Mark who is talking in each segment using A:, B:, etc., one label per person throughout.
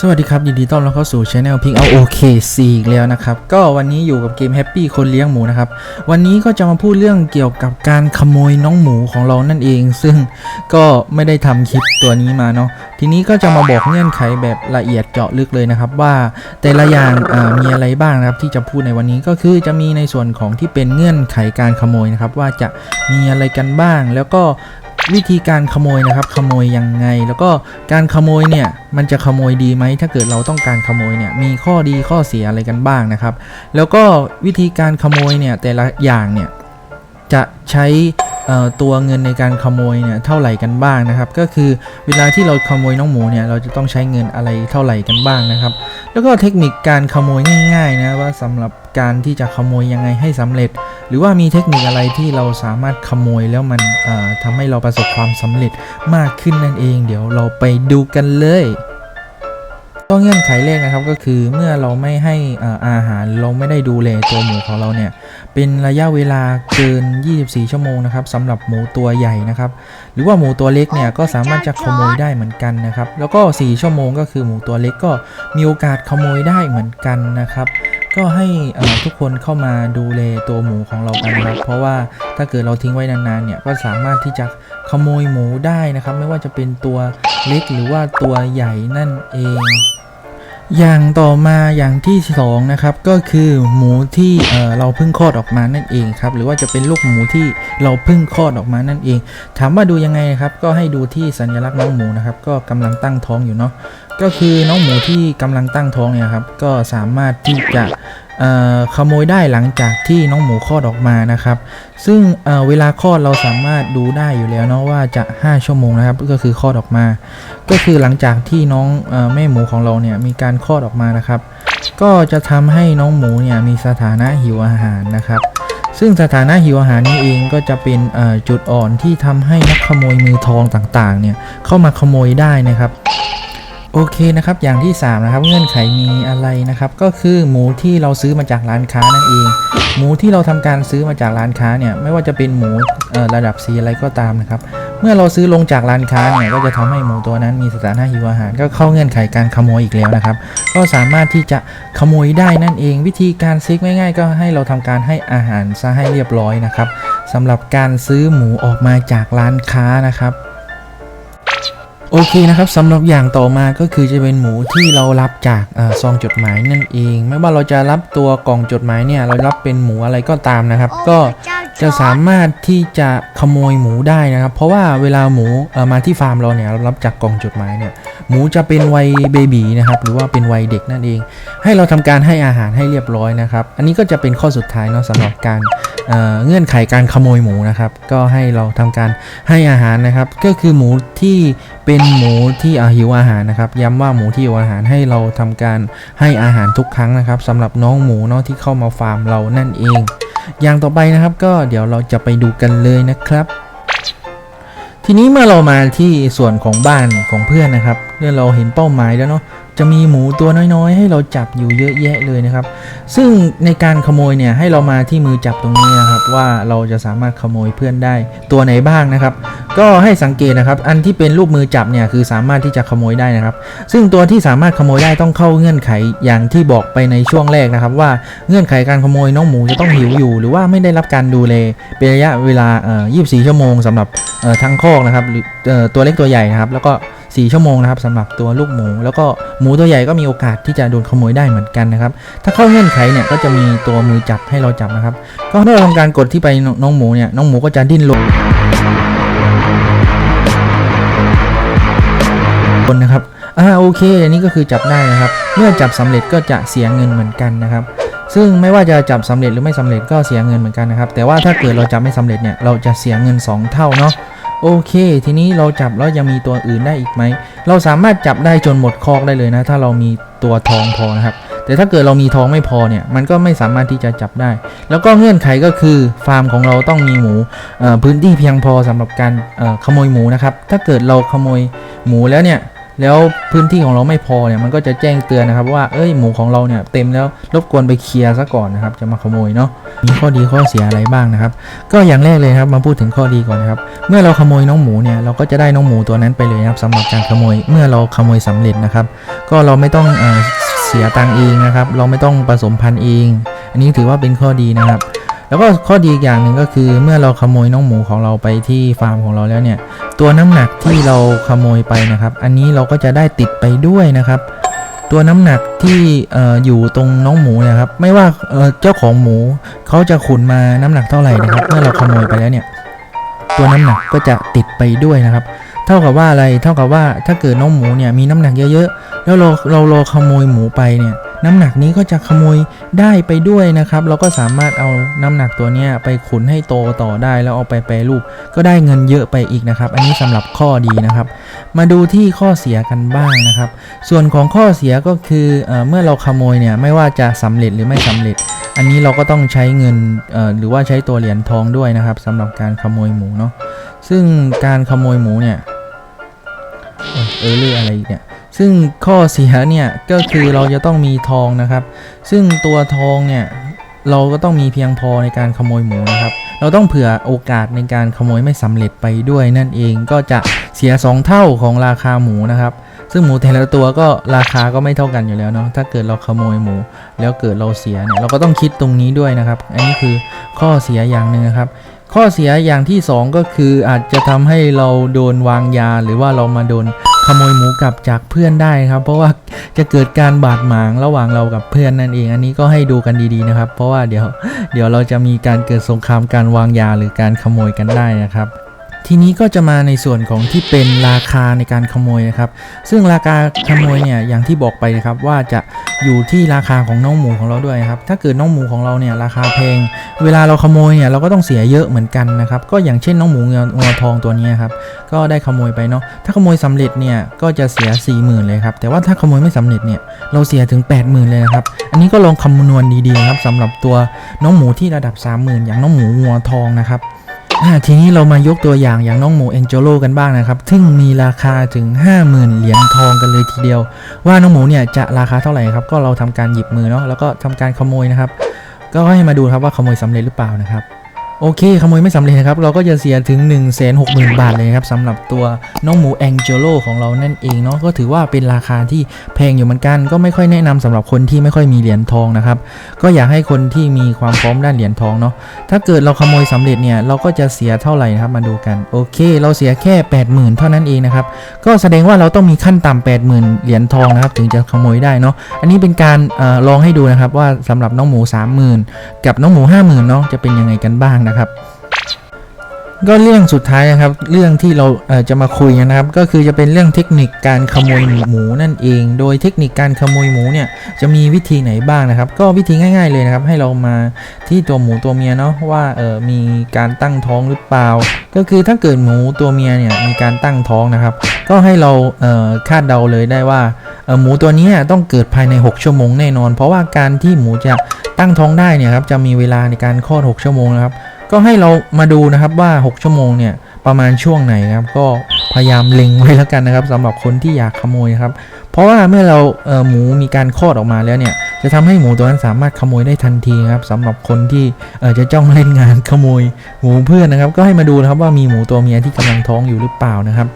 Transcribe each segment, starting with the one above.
A: สวัสดีครับ ยินดีต้อนรับเข้าสู่ช anel พิงเอาโอเคซีอีกแล้วนะครับ ก็วันนี้อยู่กับเกม Happy คนเลี้ยงหมูนะครับ วันนี้ก็จะมาพูดเรื่องเกี่ยวกับการขโมยน้องหมูของเรานั่นเอง ซึ่งก็ไม่ได้ทำคลิปตัวนี้มาเนาะทีนี้ก็จะมาบอกเงื่อนไขแบบละเอียดเจาะลึกเลยนะครับ ว่าแต่ละอย่างมีอะไรบ้างนะครับที่จะพูดในวันนี้ก็คือจะมีในส่วนของที่เป็นเงื่อนไขการขโมยนะครับว่าจะมีอะไรกันบ้าง แล้วก็ วิธีการขโมยนะครับขโมยยังไง แล้วก็การขโมยเนี่ยมันจะขโมยดีไหมถ้าเกิดเราต้องการขโมยเนี่ยมีข้อดีข้อเสียอะไรกันบ้างนะครับ แล้วก็วิธีการขโมยเนี่ยแต่ละอย่างเนี่ยจะใช้ตัวเงินในการขโมยเนี่ยเท่าไหร่กันบ้างนะครับ ก็คือเวลาที่เราขโมยน้องหมูเนี่ยเราจะต้องใช้เงินอะไรเท่าไหร่กันบ้างนะครับ แล้วก็เทคนิคการขโมยง่ายๆนะว่าสำหรับ การที่จะขโมยยังไงให้สำเร็จ หรือว่ามีเทคนิคอะไรที่เราสามารถขโมยแล้วมันเอ่อทำให้เราประสบความสำเร็จมากขึ้นนั่นเอง เดี๋ยวเราไปดูกันเลยก็เงื่อนไขแรกนะครับก็คือเมื่อเราไม่ให้อาหารเราไม่ได้ดูแลตัวหมูของเราเนี่ยเป็นระยะเวลาเกิน 24 ชั่วโมงนะครับสำหรับหมูตัวใหญ่นะครับ หรือว่าหมูตัวเล็กเนี่ยก็สามารถจะขโมยได้เหมือนกันนะครับ แล้วก็ 4 ชั่วโมงก็คือหมูตัวเล็กก็มีโอกาสขโมยได้เหมือนกันนะครับ ก็ให้ทุกคนเข้ามาดูแลตัวหมูของเรากันนะครับ เพราะว่าถ้าเกิดเราทิ้งไว้นานๆเนี่ยก็สามารถที่จะขโมยหมูได้นะครับ ไม่ว่าจะเป็นตัวเล็กหรือว่าตัวใหญ่นั่นเอง อย่างต่อมาอย่างที่สองนะครับก็คือหมูที่เเราเพิ่งคลอดออกมานั่นเองครับหรือว่าจะเป็นลูกหมูที่เราเพิ่งคลอดออกมานั่นเอง ถามว่าดูยังไงครับก็ให้ดูที่สัญลักษณ์น้องหมูนะครับ ก็กำลังตั้งท้องอยู่เนาะ ก็คือน้องหมูที่กำลังตั้งท้องเนี่ยครับก็สามารถที่จะขโมยได้หลังจากที่น้องหมูคลอดออกมานะครับ ซึ่งเเวลาคลอดเราสามารถดูได้อยู่แล้วเนาะว่าจะ 5 ชั่วโมงนะครับก็คือคลอดออกมา ก็คือหลังจากที่น้องอแม่หมูของเราเนี่ยมีการคลอดออกมานะครับ ก็จะทำให้น้องหมูเนี่ยมีสถานะหิวอาหารนะครับ ซึ่งสถานะหิวอาหารนี้เองก็จะเป็นจุดอ่อนที่ทำให้นักขโมยมือทองต่างๆเนี่ยเข้ามาขโมยได้นะครับ โอเคนะครับอย่างที่ 3 นะครับ เงื่อนไขมีอะไรนะครับ ก็คือหมูที่เราซื้อมาจากร้านค้านั่นเอง หมูที่เราทำการซื้อมาจากร้านค้าเนี่ยไม่ว่าจะเป็นหมูระดับสีอะไรก็ตามนะครับ เมื่อเราซื้อลงจากร้านค้าเนี่ยก็จะทำให้หมูตัวนั้นมีสถานะหิวอาหาร ก็เข้าเงื่อนไขการขโมยอีกแล้วนะครับ ก็สามารถที่จะขโมยได้นั่นเอง วิธีการซิกง่ายๆ ก็ให้เราทำการให้อาหารซะให้เรียบร้อยนะครับสำหรับการซื้อหมูออกมาจากร้านค้านะครับ โอเคนะครับสำหรับอย่างต่อมาก็คือจะเป็นหมูที่เรารับจากเออซองจดหมายนั่นเอง ไม่ว่าเราจะรับตัวกล่องจดหมายเนี่ยเรารับเป็นหมูอะไรก็ตามนะครับ ก็จะสามารถที่จะขโมยหมูได้นะครับ เพราะว่าเวลาหมูเอ่อมาที่ฟาร์มเราเนี่ยเรารับจากกล่องจดหมายเนี่ย หมูจะเป็นวัยเบบีนะครับหรือว่าเป็นวัยเด็กนั่นเอง ให้เราทำการให้อาหารให้เรียบร้อยนะครับ อันนี้ก็จะเป็นข้อสุดท้ายเนาะสำหรับการเเงื่อนไขการขโมยหมูนะครับ ก็ให้เราทำการให้อาหารนะครับ ก็คือหมูที่เป็นหมูที่อ่าหิวอาหารนะครับ ย้ำว่าหมูที่หิวอาหารให้เราทำการให้อาหารทุกครั้งนะครับสำหรับน้องหมูเนาะที่เข้ามาฟาร์มเรานั่นเอง อย่างต่อไปนะครับก็เดี๋ยวเราจะไปดูกันเลยนะครับ ทีนี้เมื่อเรามาที่ส่วนของบ้านของเพื่อนนะครับเมื่อเราเห็นเป้าหมายแล้วเนาะ จะมีหมูตัวน้อยๆ ให้เราจับอยู่เยอะแยะเลยนะครับ ซึ่งในการขโมยเนี่ยให้เรามาที่มือจับตรงนี้นะครับ ว่าเราจะสามารถขโมยเพื่อนได้ตัวไหนบ้างนะครับ ก็ให้สังเกตนะครับ อันที่เป็นรูปมือจับเนี่ยคือสามารถที่จะขโมยได้นะครับ ซึ่งตัวที่สามารถขโมยได้ต้องเข้าเงื่อนไขอย่างที่บอกไปในช่วงแรกนะครับ ว่าเงื่อนไขการขโมยน้องหมูจะต้องหิวอยู่ หรือว่าไม่ได้รับการดูแลเป็นระยะเวลา 24 ชั่วโมงสำหรับทั้งคอกนะครับหรือเอ่อตัวเล็กตัวใหญ่นะครับ แล้วก็ 4 ชั่วโมงนะครับสำหรับตัวลูกหมู แล้วก็หมูตัวใหญ่ก็มีโอกาสที่จะโดนขโมยได้เหมือนกันนะครับ ถ้าเข้าเงื่อนไขเนี่ยก็จะมีตัวมือจับให้เราจับนะครับ ก็เมื่อเราทำการกดที่ไปน้องหมูเนี่ยน้องหมูก็จะดิ้นรนคนนะครับอ่าโอเคอันนี้ก็คือจับได้นะครับ เมื่อจับสำเร็จก็จะเสียเงินเหมือนกันนะครับ ซึ่งไม่ว่าจะจับสำเร็จหรือไม่สำเร็จก็เสียเงินเหมือนกันนะครับ แต่ว่าถ้าเกิดเราจับไม่สำเร็จเนี่ยเราจะเสียเงิน 2 เท่าเนาะ โอเค ทีนี้เราจับแล้วยังมีตัวอื่นได้อีกไหม เราสามารถจับได้จนหมดคอกได้เลยนะ ถ้าเรามีตัวทองพอนะครับ แต่ถ้าเกิดเรามีทองไม่พอเนี่ย มันก็ไม่สามารถที่จะจับได้ แล้วก็เงื่อนไขก็คือฟาร์มของเราต้องมีหมูพื้นที่เพียงพอสำหรับการขโมยหมูนะครับ ถ้าเกิดเราขโมยหมูแล้วเนี่ย แล้วพื้นที่ของเราไม่พอเนี่ยมันก็จะแจ้งเตือนนะครับว่าเอ้ยหมูของเราเนี่ยเต็มแล้วรบกวนไปเคลียร์ซะก่อนนะครับ จะมาขโมยเนาะมีข้อดีข้อเสียอะไรบ้างนะครับ ก็อย่างแรกเลยครับมาพูดถึงข้อดีก่อนนะครับ เมื่อเราขโมยน้องหมูเนี่ยเราก็จะได้น้องหมูตัวนั้นไปเลยนะครับสำหรับการขโมยเมื่อเราขโมยสำเร็จนะครับ ก็เราไม่ต้องเอเสียตังเองนะครับ เราไม่ต้องผสมพันธุ์เอง อันนี้ถือว่าเป็นข้อดีนะครับแล้วก็ข้อดีอีกอย่างหนึ่งก็คือเมื่อเราขโมยน้องหมูของเราไปที่ฟาร์มของเราแล้วเนี่ย ตัวน้ำหนักที่เราขโมยไปนะครับ อันนี้เราก็จะได้ติดไปด้วยนะครับ ตัวน้ำหนักที่ออยู่ตรงน้องหมูนะครับ ไม่ว่าเจ้าของหมูเขาจะขุนมาน้ำหนักเท่าไหร่นะครับเมื่อเราขโมยไปแล้วเนี่ย ตัวน้ำหนักก็จะติดไปด้วยนะครับ เท่ากับว่าอะไรเท่ากับว่าถ้าเกิดน้องหมูเนี่ยมีน้ำหนักเยอะๆแล้วเราเราเราขโมยหมูไปเนี่ย น้ำหนักนี้ก็จะขโมยได้ไปด้วยนะครับ เราก็สามารถเอาน้ำหนักตัวนี้ไปขุนให้โตต่อได้แล้วเอาไปแปรรูป ก็ได้เงินเยอะไปอีกนะครับ อันนี้สำหรับข้อดีนะครับ มาดูที่ข้อเสียกันบ้างนะครับ ส่วนของข้อเสียก็คือเอเมื่อเราขโมยเนี่ยไม่ว่าจะสำเร็จหรือไม่สำเร็จ อันนี้เราก็ต้องใช้เงินหรือว่าใช้ตัวเหรียญทองด้วยนะครับสำหรับการขโมยหมูเนาะซึ่งการขโมยหมูเนี่ยเออเออเรื่องอะไรเนี่ย ซึ่งข้อเสียเนี่ยก็คือเราจะต้องมีทองนะครับ ซึ่งตัวทองเนี่ยเราก็ต้องมีเพียงพอในการขโมยหมูนะครับ เราต้องเผื่อโอกาสในการขโมยไม่สำเร็จไปด้วยนั่นเองก็จะเสีย 2 เท่าของราคาหมูนะครับ ซึ่งหมูแต่ละตัวก็ราคาก็ไม่เท่ากันอยู่แล้วเนาะถ้าเกิดเราขโมยหมู แล้วเกิดเราเสียเนี่ยเราก็ต้องคิดตรงนี้ด้วยนะครับ อันนี้คือข้อเสียอย่างหนึ่งนะครับ ข้อเสียอย่างที่สองก็คืออาจจะทำให้เราโดนวางยาหรือว่าเรามาโดน ขโมยหมูกลับจากเพื่อนได้ครับ เพราะว่าจะเกิดการบาดหมางระหว่างเรากับเพื่อนนั่นเอง อันนี้ก็ให้ดูกันดีๆนะครับ เพราะว่าเดี๋ยวเดี๋ยวเราจะมีการเกิดสงครามการวางยาหรือการขโมยกันได้นะครับ ทีนี้ก็จะมาในส่วนของที่เป็นราคาในการขโมยนะครับ ซึ่งราคาขโมยเนี่ยอย่างที่บอกไปนะครับว่าจะอยู่ที่ราคาของน้องหมูของเราด้วยครับ ถ้าเกิดน้องหมูของเราเนี่ยราคาแพง เวลาเราขโมยเนี่ยเราก็ต้องเสียเยอะเหมือนกันนะครับ ก็อย่างเช่นน้องหมูเงางัวทองตัวนี้ครับ ก็ได้ขโมยไปเนาะ ถ้าขโมยสำเร็จเนี่ยก็จะเสีย 4 0,000 เลยครับ แต่ว่าถ้าขโมยไม่สำเร็จเนี่ยเราเสียถึง 80,000 เลยนะครับ อันนี้ก็ลองคำนวณดีๆครับสำหรับตัวน้องหมูที่ระดับ 30,000 อย่างน้องหมูงัวทองนะครับ ทีนี้เรามายกตัวอย่างอย่างน้องหมูเอ็นโจโลกันบ้างนะครับ ซึ่งมีราคาถึง 50,000 เหรียญทองกันเลยทีเดียว ว่าน้องหมูเนี่ยจะราคาเท่าไหร่ครับ ก็เราทำการหยิบมือเนาะ แล้วก็ทำการขโมยนะครับ ก็ให้มาดูครับว่าขโมยสำเร็จหรือเปล่านะครับ โอเคขโมยไม่สำเร็จนะครับ เราก็จะเสียถึง 1 6 0 0 0 0 บาทเลยครับสำหรับตัวน้องหมูแองเจโลของเรานั่นเองเนาะก็ถือว่าเป็นราคาที่แพงอยู่เหมือนกัน ก็ไม่ค่อยแนะนำสำหรับคนที่ไม่ค่อยมีเหรียญทองนะครับ ก็อยากให้คนที่มีความพร้อมด้านเหรียญทองเนาะถ้าเกิดเราขโมยสำเร็จเนี่ยเราก็จะเสียเท่าไหร่นะครับมาดูกันโอเค เราเสียแค่ 80,000 เท่านั้นเองนะครับก็แสดงว่าเราต้องมีขั้นต่ำ80,000 เหรียญทองนะครับถึงจะขโมยได้เนาะอันนี้เป็นการออลองให้ดูนะครับว่าสำหรับน้องหมู 30,000 กับน้องหมู 50,000เนาะจะเป็นยังไงกันบ้างนะครับ ก็เรื่องสุดท้ายนะครับ เรื่องที่เราเจะมาคุยกันนะครับ ก็คือจะเป็นเรื่องเทคนิคการขโมยหมูนั่นเอง โดยเทคนิคการขโมยหมูเนี่ยจะมีวิธีไหนบ้างนะครับ ก็วิธีง่าย ๆเลยนะครับ ให้เรามาที่ตัวหมูตัวเมียเนาะว่าเออมีการตั้งท้องหรือเปล่า ก็คือถ้าเกิดหมูตัวเมียเนี่ยมีการตั้งท้องนะครับ ก็ให้เราเคาดเดาเลยได้ว่าหมูตัวนี้ต้องเกิดภายใน 6 ชั่วโมงแน่นอน เพราะว่าการที่หมูจะตั้งท้องได้เนี่ยครับจะมีเวลาในการคลอด 6 ชั่วโมงนะครับ ก็ให้เรามาดูนะครับว่า 6 ชั่วโมงเนี่ยประมาณช่วงไหนครับก็พยายามเล็งไว้แล้วกันนะครับสำหรับคนที่อยากขโมยครับ เพราะว่าเมื่อเราเหมูมีการคลอดออกมาแล้วเนี่ย จะทำให้หมูตัวนั้นสามารถขโมยได้ทันทีครับสำหรับคนที่จะจ้องเล่นงานขโมยหมูเพื่อนนะครับ ก็ให้มาดูนะครับว่ามีหมูตัวเมียที่กำลังท้องอยู่หรือเปล่านะครับ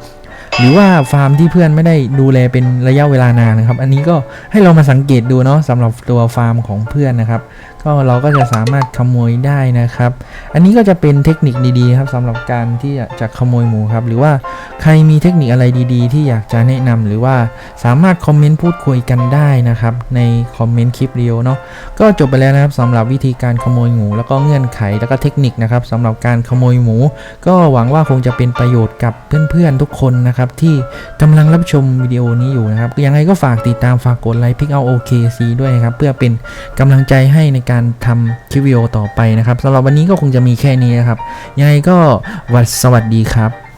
A: หรือว่าฟาร์มที่เพื่อนไม่ได้ดูแลเป็นระยะเวลานานนะครับ อันนี้ก็ให้เรามาสังเกตดูเนาะสำหรับตัวฟาร์มของเพื่อนนะครับ ก็เราก็จะสามารถขโมยได้นะครับ อันนี้ก็จะเป็นเทคนิคดีๆครับสำหรับการที่จะขโมยหมูครับ หรือว่าใครมีเทคนิคอะไรดีๆ ที่อยากจะแนะนำหรือว่าสามารถคอมเมนต์พูดคุยกันได้นะครับ ในคอมเมนต์คลิปเดียวเนาะก็จบไปแล้วนะครับสำหรับวิธีการขโมยหมูแล้วก็เงื่อนไขแล้วก็เทคนิคนะครับสำหรับการขโมยหมู ก็หวังว่าคงจะเป็นประโยชน์กับเพื่อนๆทุกคนนะครับที่กำลังรับชมวิดีโอนี้อยู่นะครับยังไงก็ฝากติดตามฝากกดไลค์พิกเอาโอเคซีด้วยนะครับเพื่อเป็นกำลังใจให้ในการทำคลิปวิดีโอต่อไปนะครับสำหรับวันนี้ก็คงจะมีแค่นี้นะครับยังไงก็สวัสดีครับ